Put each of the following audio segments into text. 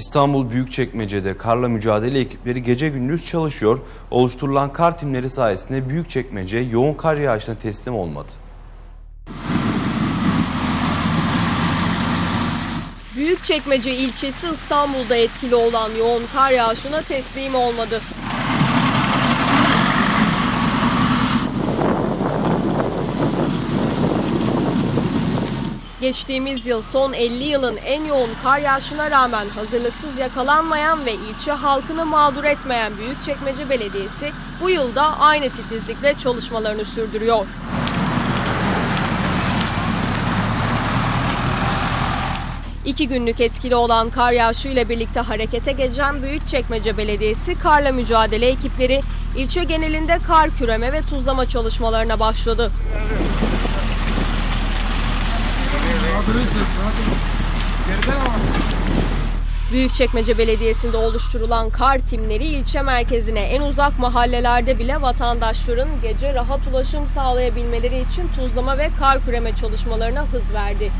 İstanbul Büyükçekmece'de karla mücadele ekipleri gece gündüz çalışıyor. Oluşturulan kar timleri sayesinde Büyükçekmece yoğun kar yağışına teslim olmadı. Büyükçekmece ilçesi İstanbul'da etkili olan yoğun kar yağışına teslim olmadı. Geçtiğimiz yıl son 50 yılın en yoğun kar yağışına rağmen hazırlıksız yakalanmayan ve ilçe halkını mağdur etmeyen Büyükçekmece Belediyesi bu yılda aynı titizlikle çalışmalarını sürdürüyor. İki günlük etkili olan kar yağışı ile birlikte harekete geçen Büyükçekmece Belediyesi karla mücadele ekipleri ilçe genelinde kar küreme ve tuzlama çalışmalarına başladı. Büyükçekmece Belediyesi'nde oluşturulan kar timleri ilçe merkezine en uzak mahallelerde bile vatandaşların gece rahat ulaşım sağlayabilmeleri için tuzlama ve kar küreme çalışmalarına hız verdi.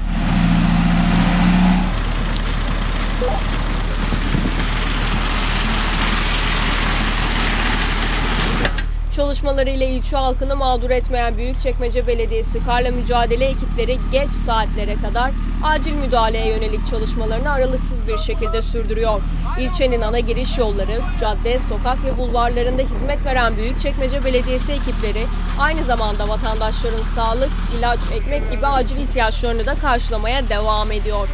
Çalışmalarıyla ilçe halkını mağdur etmeyen Büyükçekmece Belediyesi karla mücadele ekipleri geç saatlere kadar acil müdahaleye yönelik çalışmalarını aralıksız bir şekilde sürdürüyor. İlçenin ana giriş yolları, cadde, sokak ve bulvarlarında hizmet veren Büyükçekmece Belediyesi ekipleri aynı zamanda vatandaşların sağlık, ilaç, ekmek gibi acil ihtiyaçlarını da karşılamaya devam ediyor.